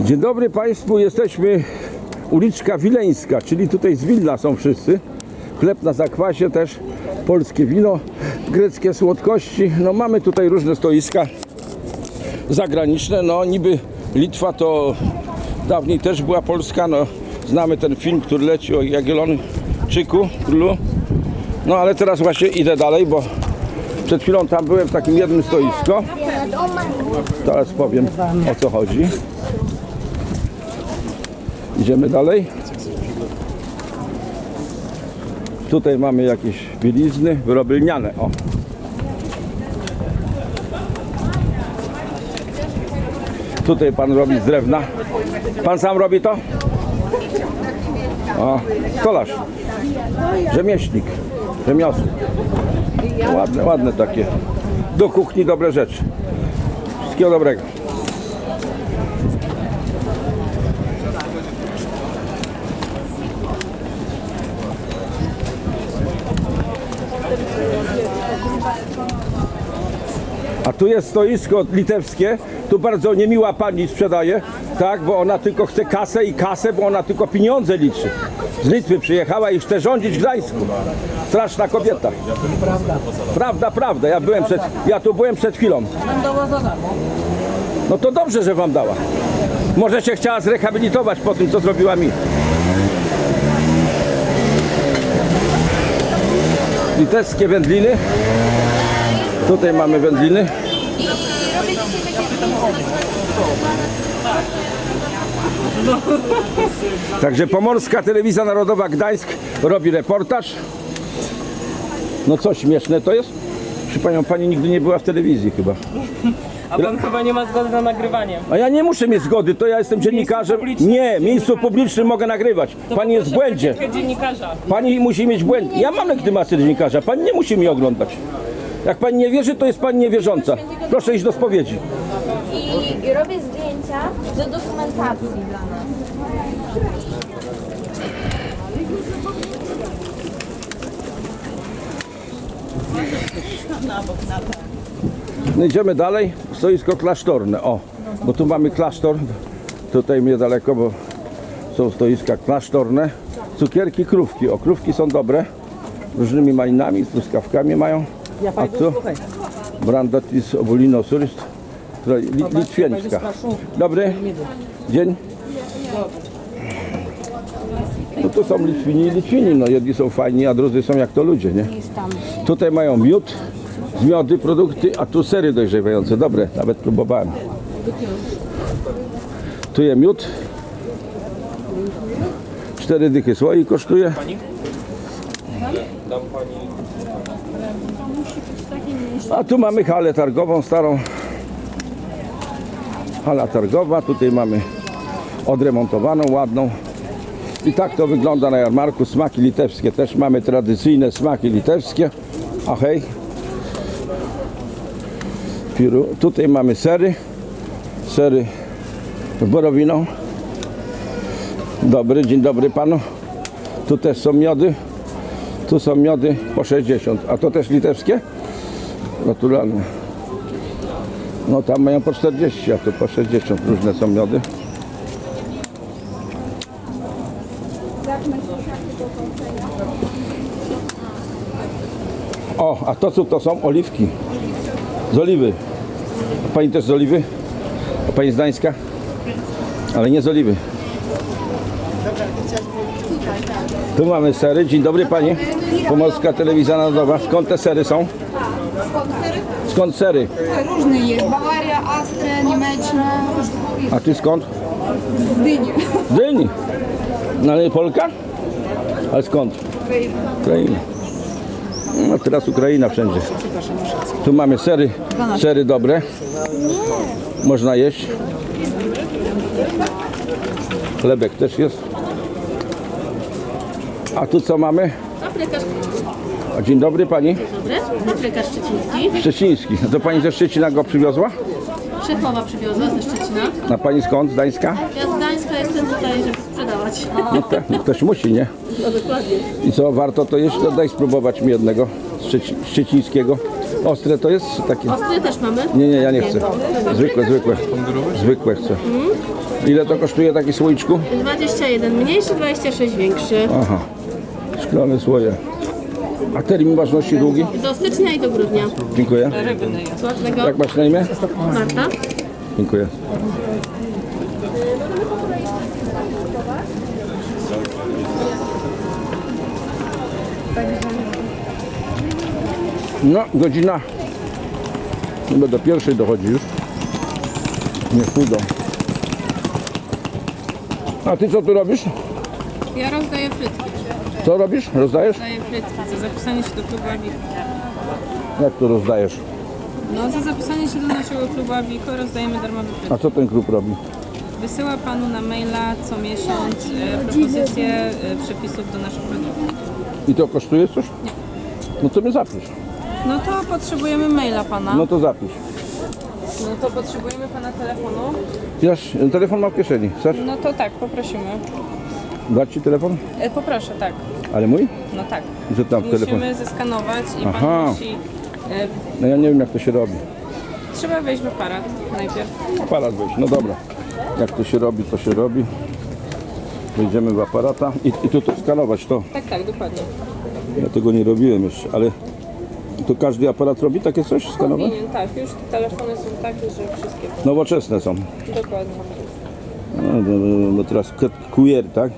Dzień dobry Państwu, jesteśmy uliczka Wileńska, czyli tutaj z Wilna są wszyscy. Chleb na zakwasie też, polskie wino, greckie słodkości. No mamy tutaj różne stoiska zagraniczne, no niby Litwa to dawniej też była Polska, no znamy ten film, który leci o Jagiellonczyku, królu. No ale teraz właśnie idę dalej, bo przed chwilą tam byłem w takim jednym stoisko. Teraz powiem o co chodzi. Idziemy dalej. Tutaj mamy jakieś bielizny, wyroby lniane. O. Tutaj pan robi z drewna. Pan sam robi to? O, stolarz. Rzemieślnik. Rzemiosło. Ładne, ładne takie. Do kuchni dobre rzeczy. Wszystkiego dobrego. Tu jest stoisko litewskie. Tu bardzo niemiła pani sprzedaje, tak, bo ona tylko chce kasę i kasę, bo ona tylko pieniądze liczy. Z Litwy przyjechała i chce rządzić Gdańsku. Straszna kobieta. Prawda, prawda. Ja byłem przed, ja tu byłem przed chwilą. No to dobrze, że wam dała. Może się chciała zrehabilitować po tym, co zrobiła mi. Litewskie wędliny. Tutaj mamy wędliny. Także Pomorska Telewizja Narodowa Gdańsk robi reportaż. No co śmieszne to jest? Przy panią, pani nigdy nie była w telewizji chyba. A pan chyba nie ma zgody na nagrywanie. A ja nie muszę mieć zgody, to ja jestem dziennikarzem. Nie, w miejscu publicznym mogę nagrywać. Pani jest w błędzie. dziennikarza. Pani musi mieć błęd. Ja mam legitymację dziennikarza. Pani nie musi mi oglądać. Jak pani nie wierzy, to jest pani niewierząca. Proszę iść do spowiedzi. I, i robię zdjęcia do dokumentacji dla nas. No idziemy dalej. Stoisko klasztorne. O, bo tu mamy klasztor. Tutaj niedaleko, bo są stoiska klasztorne. Cukierki, krówki. O, krówki są dobre. Różnymi malinami, z truskawkami mają. A tu Brandatis Obulino Surist. która Li, Litwieńska. Dobry. Dzień. No tu są Litwini i Litwini. No jedni są fajni, a drudzy są jak to ludzie, nie? Tutaj mają miód, z miody produkty, a tu sery dojrzewające. Dobre, nawet próbowałem. Tu jest miód. Cztery dychy słoi kosztuje. A tu mamy halę targową starą. Hala targowa. Tutaj mamy odremontowaną, ładną. I tak to wygląda na jarmarku. Smaki litewskie. Też mamy tradycyjne smaki litewskie. A hej. Piru. Tutaj mamy sery. Sery z borowiną. Dobry, dzień dobry panu. Tu też są miody. Tu są miody po 60. A to też litewskie? Naturalne. No tam mają po 40, a tu po 60. Różne są miody. O, a to co to są? Oliwki. Z oliwy. A pani też z oliwy? A pani z Gdańska? Ale nie z oliwy. Tu mamy sery. Dzień dobry pani. Pomorska Telewizja Narodowa. Skąd te sery są? Skąd sery? Różne jest. Bawaria, Austria, Niemczech, A ty skąd? z Dyni. Z Dyni. No ale Polka? Ale skąd? Ukraina. No teraz Ukraina wszędzie. Tu mamy sery, sery dobre. Można jeść. Chlebek też jest. A tu co mamy? Aptekarz, A dzień dobry pani. dobry. Aptekarz szczeciński. Szczeciński. To pani ze Szczecina go przywiozła? Szefowa przywiozła ze Szczecina. A pani skąd? Z Gdańska? Ja z Gdańska jestem tutaj, żeby sprzedawać. No tak, no ktoś musi, nie? No dokładnie. I co, warto to jeszcze? Daj spróbować mi jednego Szczeci- szczecińskiego. Ostre to jest takie? Ostry też mamy? Nie, nie, ja nie chcę. Zwykłe, zwykłe. Zwykłe chcę. Ile to kosztuje taki słoiczku? 21 mniejszy, 26 większy. Aha, szklane słoje. A termin ważności długi? Do stycznia i do grudnia. Dziękuję. Słodnego. Jak masz na imię? Marta. Dziękuję. No, godzina. Chyba do pierwszej dochodzi już. Nie chudo. A ty co tu robisz? Ja rozdaję frytki. Co robisz? Rozdajesz? Rozdaję frytki za zapisanie się do klubu Awiko. Jak to rozdajesz? No, za zapisanie się do naszego klubu Awiko rozdajemy darmowe frytki. A co ten klub robi? Wysyła Panu na maila co miesiąc e, propozycje e, przepisów do naszych produktów. I to kosztuje coś? No to mnie zapisz. No to potrzebujemy maila Pana. No to zapisz. No to potrzebujemy Pana telefonu. Wiesz, telefon mam w kieszeni. Chcesz? No to tak, poprosimy. Dać ci telefon? E, poproszę, tak. Ale mój? No tak. Tam w telefon? Musimy zeskanować i Aha. Pan musi... E, No ja nie wiem jak to się robi. trzeba wejść w aparat najpierw. Aparat wejść, no dobra. Jak to się robi, to się robi. Wejdziemy w aparata i, i tu to skanować to. Tak, tak, dokładnie. Ja tego nie robiłem jeszcze, ale to każdy aparat robi takie coś? Skanować? Powinien, tak. Już te telefony są takie, że wszystkie... Nowoczesne są. Dokładnie. No, no, no, no teraz QR, tak?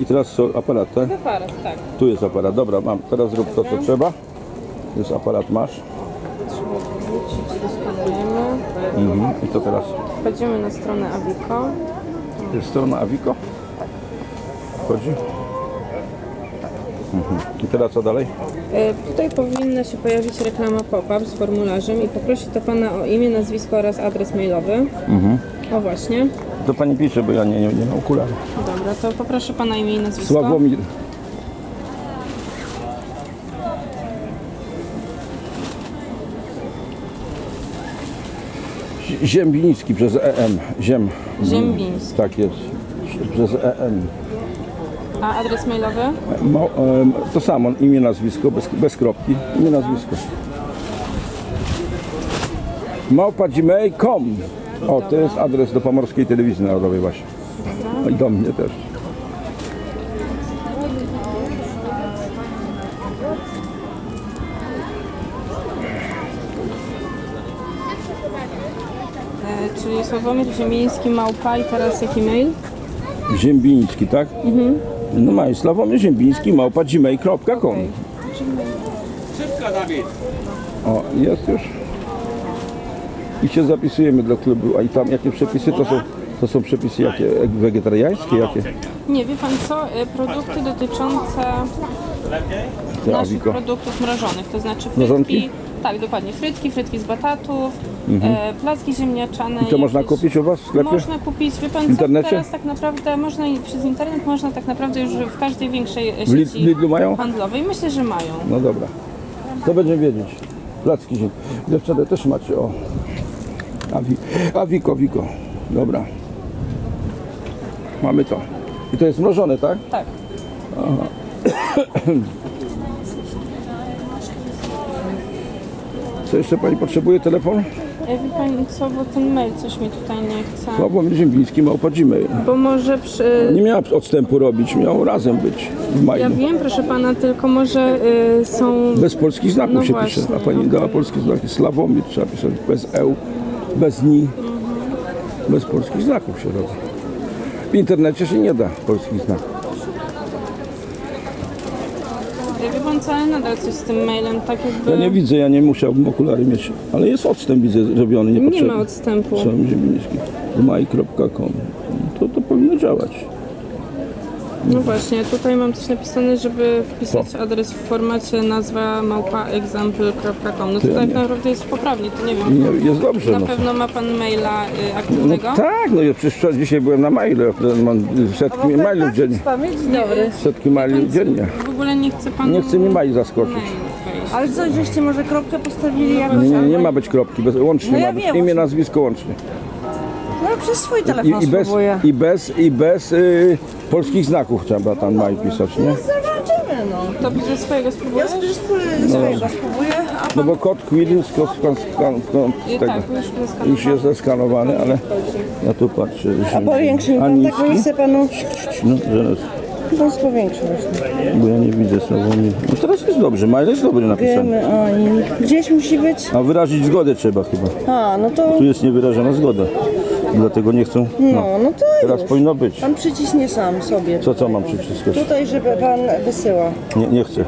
I teraz są aparat, tak? Aparat, tak. Tu jest aparat, dobra, mam. Teraz zrób to, co trzeba. Jest aparat, masz. Skanujemy. Mhm. I co teraz? Wchodzimy na stronę Aviko. Jest strona Aviko. Wchodzi. Mhm. I teraz co dalej? E, tutaj powinna się pojawić reklama pop-up z formularzem i poprosi to Pana o imię, nazwisko oraz adres mailowy. Mhm. O właśnie. To pani pisze, bo ja nie, nie, nie mam okularów. Dobra, to poproszę Pana imię i nazwisko. Sławomir. Zi- Ziembiński przez EM. Ziem. Ziembiński. Tak jest. Przez EM. A adres mailowy? Mo, em, to samo, imię, nazwisko, bez, bez kropki. Imię, nazwisko. Małpa gmail.com O, to jest adres do Pomorskiej Telewizji Narodowej właśnie. No i do mnie też. E, czyli Sławomir Ziemiński, Małpa i teraz jaki mail? Ziembiński, tak? Mhm. No ma Sławomir Ziembiński, małpa gmail.com O, jest już. I się zapisujemy do klubu. A i tam jakie przepisy to są? To są przepisy jakie? Wegetariańskie? Jakie? Nie, wie Pan co? E, produkty dotyczące Te naszych produktów mrożonych, to znaczy frytki. Mrożonki? Tak, dokładnie. Frytki, frytki z batatów, e, placki ziemniaczane. I to można jakieś- kupić u Was w sklepie? Można kupić, wie pan co, internecie? teraz tak naprawdę można i przez internet, można tak naprawdę już w każdej większej e, W Lid- sieci Lidlu mają? handlowej. Myślę, że mają. No dobra. To będziemy wiedzieć. Placki ziem. Dziewczęta też macie, o. Awi, Awiko, Wiko. Dobra. Mamy to. I to jest mrożone, tak? Tak. Co jeszcze Pani potrzebuje? Telefon? E, Wie pani co, bo ten mail coś mi tutaj nie chce. Sławomir Ziembiński, małpa Gmail. Bo może przy... Nie miała odstępu robić, miał razem być w maju. Ja wiem, proszę pana, tylko może y, są... Bez polskich znaków No się właśnie, pisze. A pani dała polskie znaki. Sławomir trzeba pisać bez eł, bez ni. Bez polskich znaków się robi. W internecie się nie da polskich znaków. Wie pan co, ale nadal coś z tym mailem, tak jakby... Ja nie widzę, ja nie musiałbym okulary mieć. Ale jest odstęp widzę zrobiony, Nie niepotrzebny. ma odstępu. Sławomir Ziembiński. maj.com. To, to powinno działać. No właśnie, tutaj mam coś napisane, żeby wpisać adres w formacie nazwa małpaexample.com. No to ja tak nie. naprawdę jest poprawnie, to nie wiem. Nie, jest dobrze. Na No. pewno ma pan maila y, No aktywnego? tak, no ja przecież dzisiaj byłem na mailu, ja mam setki mailów dziennie. Dobry. Setki mailów dziennie. W ogóle nie chce pan Nie chce mi mail zaskoczyć. mail wejść. Ale co, żeście może kropkę postawili jakoś? Nie, nie, nie ma być kropki, bez, łącznie No ja ma być wiem, imię, właśnie. nazwisko łącznie. No przez swój I, telefon i bez, spróbuję. i bez, i bez y, polskich znaków trzeba tam mail pisać, nie? Zobaczymy. no. To ze swojego spróbuję? Ja sobie swój- swojego spróbuję, a No bo kod Quirin z, kod- skan- skan- skan- z I tego tak, już już jest zeskanowany, ale ja tu patrzę. a powiększy mi A pan tak, bo nie niski? chcę panu... No, zaraz, Pan powiększy właśnie. bo ja nie widzę Sławomir. No teraz jest dobrze, Majl jest dobry napisany. Wiemy, o i gdzieś musi być... A wyrazić zgodę trzeba chyba. A, no to... Tu jest niewyrażona zgoda. Dlatego nie chcą. No. No, to Teraz już. powinno być. Pan przyciśnie sam sobie. Co, co mam przyciskać? Tutaj, żeby pan wysyła. Nie, nie chcę.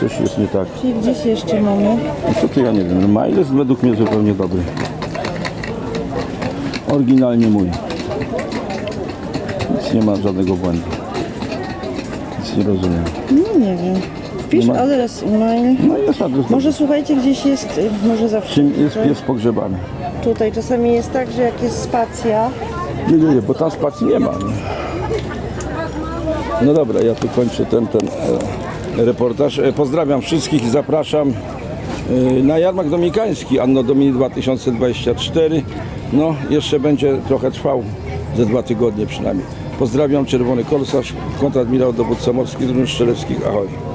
Coś jest nie tak. I gdzieś jeszcze mamy. No to, to ja nie wiem. No, Mail jest według mnie zupełnie dobry. Oryginalnie mój. Nic nie ma żadnego błędu. Nic nie rozumiem. No nie wiem. Wpisz ma- adres e-mail. No jest. Może słuchajcie, gdzieś jest, y, może zawsze Czym jest pies pogrzebany? tutaj czasami jest tak, że jak jest spacja, Nie, nie, nie, bo tam spacji nie ma. No dobra, ja tu kończę ten, ten e, reportaż. E, pozdrawiam wszystkich i zapraszam e, na jarmark dominikański Anno Domini 2024. No, jeszcze będzie trochę trwał, ze dwa tygodnie przynajmniej. Pozdrawiam, Czerwony Korsarz, kontradmirał dowódca morski Drun Szczeleckich. Ahoj.